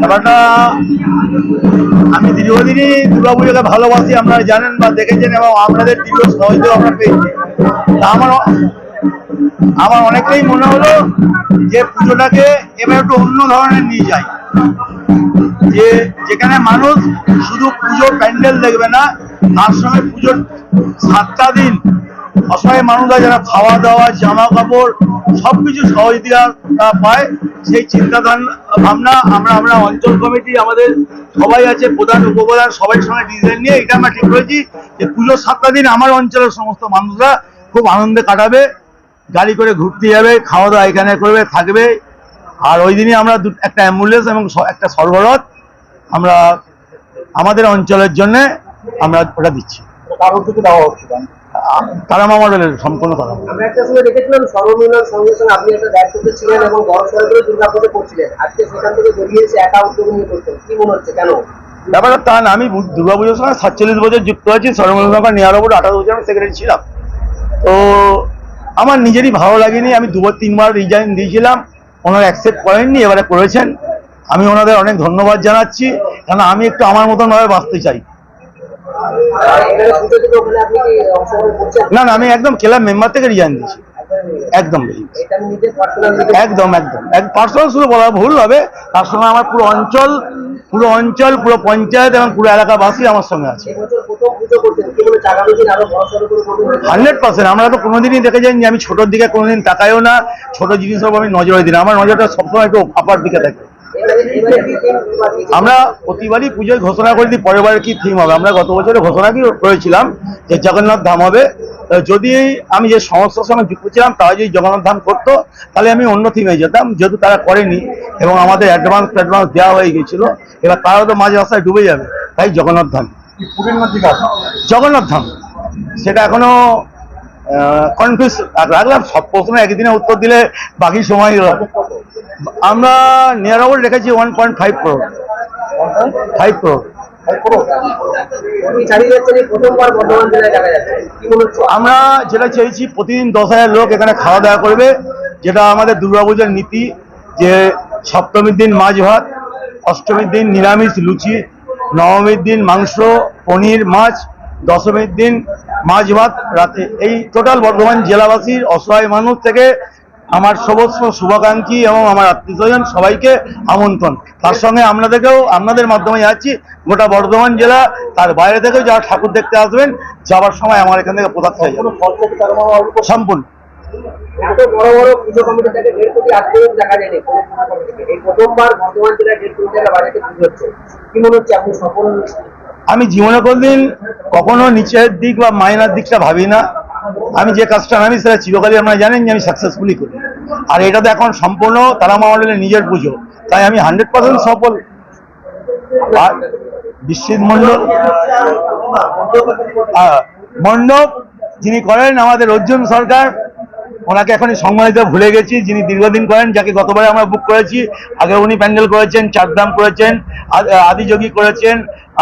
ব্যাপারটা, আমি দীর্ঘদিনই দুর্গাপুজোকে ভালোবাসি, আপনারা জানেন বা দেখেছেন এবং আপনাদের দীর্ঘ সহযোগিতা আমরা পেয়েছি। তা আমার আমার অনেকটাই মনে হলো যে পুজোটাকে এবার একটু অন্য ধরনের নিয়ে যাই। যে যেখানে মানুষ শুধু পুজোর প্যান্ডেল দেখবে না, তার সঙ্গে পুজোর সাতটা দিন অসহায় মানুষরা যারা খাওয়া দাওয়া জামা কাপড় সবকিছু সহযোগিতা আহ, পায় সেই চিন্তা ভাবনা আমরা আমরা অঞ্চল কমিটি আমাদের সবাই আছে প্রধান উপপ্রধান সবাই সঙ্গে ডিজাইন নিয়ে এটা আমরা ঠিক করেছি যে পুজোর সাতটা দিন আমার অঞ্চলের সমস্ত মানুষরা খুব আনন্দে কাটাবে গাড়ি করে ঘুরতে যাবে খাওয়া দাওয়া এখানে করবে থাকবে। আর ওই দিনই আমরা একটা অ্যাম্বুলেন্স এবং একটা সরবরাহ আমরা আমাদের অঞ্চলের জন্য আমরা ওটা দিচ্ছি। কারোর থেকে দেওয়া হচ্ছে তারামা মডেলের সম্পূর্ণ আমরা একটা সময় দেখেছিলাম সর্বমিলন সঙ্গে সঙ্গে আপনি একটা দায়িত্বতে ছিলেন এবং বড় সড়ো করে দুর্গাপুজো করছিলেন। আজকে সেখান থেকে বেরিয়ে একা উদ্যোগ নিয়ে করছেন কি মনে হচ্ছে? কেন? ব্যাপারটা তা না আমি দুর্গাপুজোর সঙ্গে সাতচল্লিশ বছর যুক্ত আছি সর্বমঙ্গল সরকার নিয়ারবর আঠারো বছর আমি সেক্রেটারি ছিলাম। তো আমার নিজেরই ভালো লাগেনি আমি দুবার তিনবার রিজাইন দিয়েছিলাম ওনারা অ্যাকসেপ্ট করেননি এবারে করেছেন। আমি ওনাদের অনেক ধন্যবাদ জানাচ্ছি কারণ আমি একটু আমার মতন ভাবে বাঁচতে চাই। না না, আমি একদম ক্লাব মেম্বার থেকে রিজাইন দিয়েছি। একদম একদম একদম। পার্সোনাল শুধু বলা ভুল হবে। তার সঙ্গে আমার পুরো অঞ্চল পুরো অঞ্চল, পুরো পঞ্চায়েত এবং পুরো এলাকাবাসী আমার সঙ্গে আছে। Hundred percent. আমরা তো কোনোদিনই দেখে যাই যে আমি ছোটোর দিকে কোনোদিন তাকাইও না। ছোট জিনিসের উপর আমি নজরে দিই না। আমার নজরটা সবসময় একটু আপার দিকে থাকে। আমরা প্রতিবারই পুজোয় ঘোষণা করে দিই পরের বার কি থিম হবে? আমরা গত বছরে ঘোষণা কি করেছিলাম যে জগন্নাথ ধাম হবে। যদি আমি যে সংস্থার সঙ্গে যুক্ত ছিলাম তারা যদি জগন্নাথ ধাম করতো তাহলে আমি অন্য থিমে যেতাম যেহেতু তারা করেনি এবং আমাদের অ্যাডভান্স অ্যাডভান্স দেওয়া হয়ে গেছিল এবার তারা তো মাঝ রাস্তায় ডুবে যাবে তাই জগন্নাথ ধাম। জগন্নাথ ধাম। সেটা এখনও কনফিউজ রাখলাম সব প্রশ্ন একদিনে উত্তর দিলে বাকি সময় আমরা নিয়ার রেখেছি one point five crore five crore আমরা যেটা চেয়েছি, প্রতিদিন দশ হাজার লোক এখানে খাওয়া দাওয়া করবে, যেটা আমাদের দুর্গাপূজার নীতি, যে সপ্তমীর দিন মাছ ভাত, অষ্টমীর দিন নিরামিষ লুচি, নবমীর দিন মাংস, পনির মাছ, দশমীর দিন মাছ ভাত, রাতে। এই টোটাল বর্ধমান জেলাবাসীর অসহায় মানুষ থেকে আমার সমস্ত শুভাকাঙ্ক্ষী এবং আমার আত্মীয়স্বজন সবাইকে আমন্ত্রণ। তার সঙ্গে আপনাদেরকেও আপনাদের মাধ্যমে যাচ্ছি। গোটা বর্ধমান জেলা তার বাইরে থেকেও যারা ঠাকুর দেখতে আসবেন যাওয়ার সময় আমার এখান থেকে প্রদান হয়ে যাবে সম্পূর্ণ। আমি জীবনে কোনদিন কখনো নিচের দিক বা মাইনার দিকটা ভাবি না। আমি যে কাজটা নামি সেটা চিরকালই আপনারা জানেন যে আমি সাকসেসফুলি করি। আর এটা তো এখন সম্পূর্ণ তারামা মডেলের নিজের পুজো। তাই আমি হান্ড্রেড পার্সেন্ট সফল। আর বিশ্বজিৎ মণ্ডল মণ্ডপ যিনি করেন আমাদের অর্জুন সরকার, ওনাকে এখনই সম্মানিত ভুলে গেছি। যিনি দীর্ঘদিন করেন, যাকে গতবারে আমরা বুক করেছি আগে উনি প্যান্ডেল করেছেন, চারধাম করেছেন আদিযোগী করেছেন,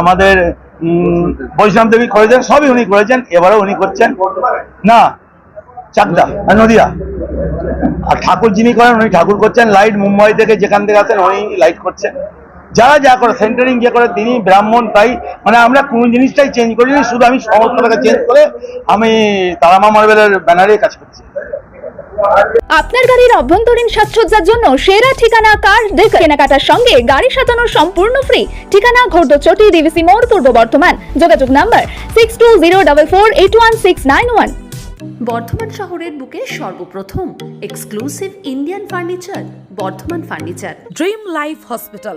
আমাদের বৈষ্ণব দেবী করেছেন, সবই উনি করেছেন, এবারেও উনি করছেন। না, চাকদা আর নদিয়া। আর ঠাকুর যিনি করেন, উনি ঠাকুর করছেন, লাইট মুম্বাই থেকে যেখান থেকে আসেন, উনি লাইট করছেন। যারা যা করে সেন্টারিং যে করে, তিনি ব্রাহ্মণ, তাই মানে আমরা কোনো জিনিসটাই চেঞ্জ করিনি, শুধু আমি সমস্তটাকে চেঞ্জ করে, আমি তারামা মার্বেলের ব্যানারে কাজ করছি। আপনার গাড়ির অভ্যন্তরীণ সাজসজ্জার জন্য সেরা ঠিকানা কার? ডেক কেনাকাটার সঙ্গে গাড়ি সাজানো সম্পূর্ণ ফ্রি ঠিকানা ঘোরদচটি ডিভিসি মোড় পূর্ব বর্ধমান। যোগাযোগ number six two zero double four eight one six nine one Bardhaman শহরের বুকে সর্বপ্রথম exclusive Indian furniture Bardhaman furniture dream life hospital